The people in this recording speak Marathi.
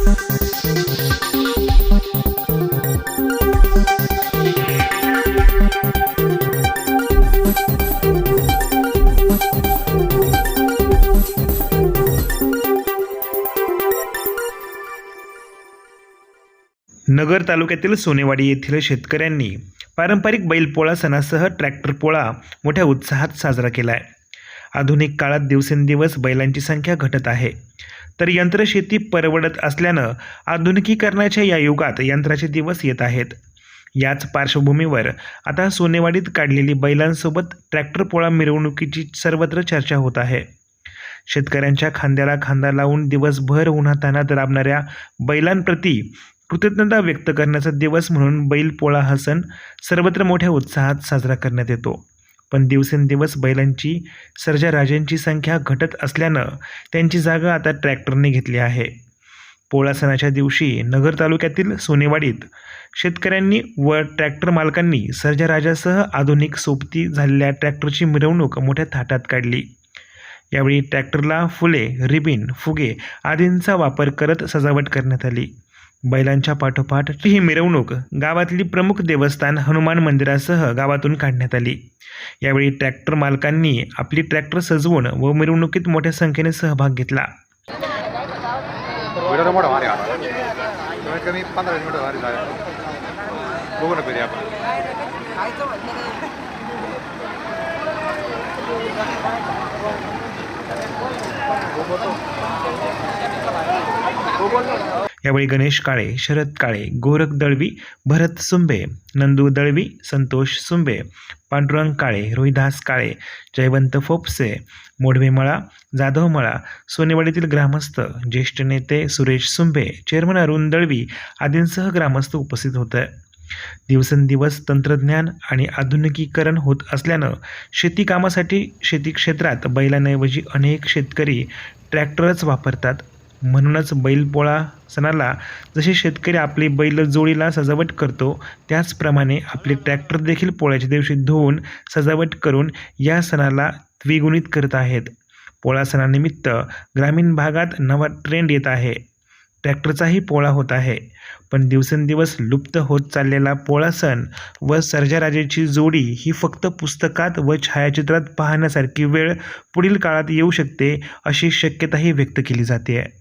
नगर तालुक्यातील सोनेवाडी येथील शेतकऱ्यांनी पारंपरिक बैलपोळा सणासह ट्रॅक्टर पोळा मोठ्या उत्साहात साजरा केला आहे आधुनिक काळात दिवसेंदिवस बैलांची संख्या घटत आहे. तर यंत्रशेती परवडत असल्यानं आधुनिकीकरणाच्या या युगात यंत्राचे दिवस येत आहेत. याच पार्श्वभूमीवर आता सोनेवाडीत काढलेली बैलांसोबत ट्रॅक्टर पोळा मिरवणुकीची सर्वत्र चर्चा होत आहे. शेतकऱ्यांच्या खांद्याला खांदा लावून दिवसभर उन्हातान्हात राबणाऱ्या बैलांप्रती कृतज्ञता व्यक्त करण्याचा दिवस म्हणून बैलपोळा हा सण सर्वत्र मोठ्या उत्साहात साजरा करण्यात येतो. पण दिवसेंदिवस बैलांची सर्जाराजांची संख्या घटत असल्यानं त्यांची जागा आता ट्रॅक्टरने घेतली आहे. पोळा सणाच्या दिवशी नगर तालुक्यातील सोनेवाडीत शेतकऱ्यांनी व ट्रॅक्टर मालकांनी सर्जाराजासह आधुनिक सोबती झालेल्या ट्रॅक्टरची मिरवणूक मोठ्या थाटात काढली. यावेळी ट्रॅक्टरला फुले रिबिन फुगे आदींचा वापर करत सजावट करण्यात आली. बैलांच्या पाठोपाठ ही मिरवणूक गावातली प्रमुख देवस्थान हनुमान मंदिरासह गावातून काढण्यात आली. यावेळी ट्रॅक्टर मालकांनी आपली ट्रॅक्टर सजवून व मिरवणुकीत मोठ्या संख्येने सहभाग घेतला. यावेळी गणेश काळे शरद काळे गोरख दळवी भरत सुंबे नंदू दळवी संतोष सुंबे पांडुरंग काळे रोहिदास काळे जयवंत फोपसे मोडवेमळा जाधवमळा सोनेवाडीतील ग्रामस्थ ज्येष्ठ नेते सुरेश सुंबे चेअरमन अरुण दळवी आदींसह ग्रामस्थ उपस्थित होते. दिवसेंदिवस तंत्रज्ञान आणि आधुनिकीकरण होत असल्यानं शेती कामासाठी शेती क्षेत्रात बैलांऐवजी अनेक शेतकरी ट्रॅक्टरच वापरतात. म्हणूनच बैलपोळा सणाला जसे शेतकरी आपली बैल जोडीला सजावट करतो त्याचप्रमाणे आपले ट्रॅक्टर देखील पोळ्याच्या दिवशी धुवून सजावट करून या सणाला द्विगुणित करत आहेत. पोळा सणानिमित्त ग्रामीण भागात नवा ट्रेंड येत आहे. ट्रॅक्टरचाही पोळा होत आहे. पण दिवसेंदिवस लुप्त होत चाललेला पोळा सण व सर्जाराजेची जोडी ही फक्त पुस्तकात व छायाचित्रात पाहण्यासारखी वेळ पुढील काळात येऊ शकते अशी शक्यताही व्यक्त केली जाते. आहे